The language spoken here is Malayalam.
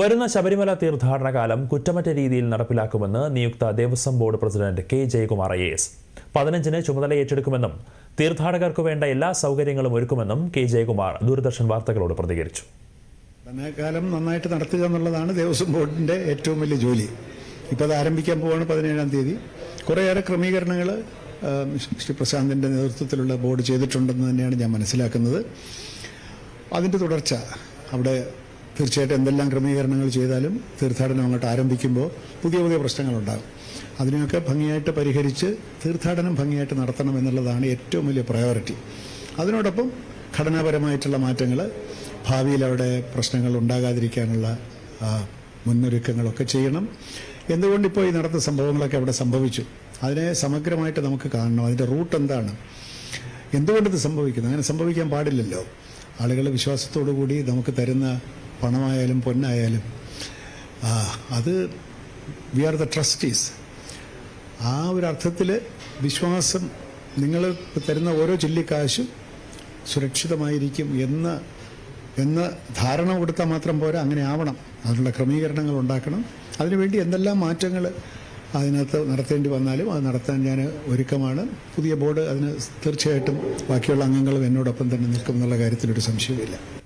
വരുന്ന ശബരിമല തീർത്ഥാടന കാലം കുറ്റമറ്റ രീതിയിൽ നടപ്പിലാക്കുമെന്ന് നിയുക്ത Devaswom board president K Jayakumar I S. പതിനഞ്ചിന് ചുമതല ഏറ്റെടുക്കുമെന്നും തീർത്ഥാടകർക്ക് വേണ്ട എല്ലാ സൗകര്യങ്ങളും ഒരുക്കുമെന്നും കെ ജയകുമാർ ദൂരദർശൻ വാർത്തകളോട് പ്രതികരിച്ചു. കാലം നന്നായിട്ട് നടത്തുക എന്നുള്ളതാണ് ദേവസ്വം ബോർഡിന്റെ ഏറ്റവും വലിയ ജോലി. ഇപ്പോൾ അത് ആരംഭിക്കാൻ പോവാണ് പതിനേഴാം തീയതി. കുറേയേറെ ക്രമീകരണങ്ങൾ ശ്രീ പ്രശാന്തിന്റെ നേതൃത്വത്തിലുള്ള ബോർഡ് ചെയ്തിട്ടുണ്ടെന്ന് തന്നെയാണ് ഞാൻ മനസ്സിലാക്കുന്നത്. അതിന്റെ തുടർച്ച അവിടെ തീർച്ചയായിട്ടും എന്തെല്ലാം ക്രമീകരണങ്ങൾ ചെയ്താലും തീർത്ഥാടനം അങ്ങോട്ട് ആരംഭിക്കുമ്പോൾ പുതിയ പുതിയ പ്രശ്നങ്ങളുണ്ടാകും. അതിനെയൊക്കെ ഭംഗിയായിട്ട് പരിഹരിച്ച് തീർത്ഥാടനം ഭംഗിയായിട്ട് നടത്തണം എന്നുള്ളതാണ് ഏറ്റവും വലിയ പ്രയോറിറ്റി അതിനോടൊപ്പം ഘടനാപരമായിട്ടുള്ള മാറ്റങ്ങൾ ഭാവിയിൽ അവിടെ പ്രശ്നങ്ങൾ ഉണ്ടാകാതിരിക്കാനുള്ള മുന്നൊരുക്കങ്ങളൊക്കെ ചെയ്യണം. എന്തുകൊണ്ട് ഇപ്പോൾ ഈ നടത്ത സംഭവങ്ങളൊക്കെ അവിടെ സംഭവിച്ചു? അതിനെ സമഗ്രമായിട്ട് നമുക്ക് കാണണം. അതിന്റെ റൂട്ട് എന്താണ്? എന്തുകൊണ്ടിത് സംഭവിക്കുന്നു? അങ്ങനെ സംഭവിക്കാൻ പാടില്ലല്ലോ. ആളുകൾ വിശ്വാസത്തോടു കൂടി നമുക്ക് തരുന്ന പണമായാലും പൊന്നായാലും അത് വി ആർ ദ ട്രസ്റ്റീസ് ആ ഒരു അർത്ഥത്തിൽ വിശ്വാസം നിങ്ങൾ തരുന്ന ഓരോ ചില്ലിക്കാശും സുരക്ഷിതമായിരിക്കും എന്ന് എന്ന് ധാരണ കൊടുത്താൽ മാത്രം പോരാ അങ്ങനെ ആവണം. അതിനുള്ള ക്രമീകരണങ്ങൾ ഉണ്ടാക്കണം. അതിനുവേണ്ടി എന്തെല്ലാം മാറ്റങ്ങൾ അതിനകത്ത് നടത്തേണ്ടി വന്നാലും അത് നടത്താൻ ഞാൻ ഒരുക്കമാണ്. പുതിയ ബോർഡ് അതിന് തീർച്ചയായിട്ടും ബാക്കിയുള്ള അംഗങ്ങളും എന്നോടൊപ്പം തന്നെ നിൽക്കും എന്നുള്ള കാര്യത്തിലൊരു സംശയവുമില്ല.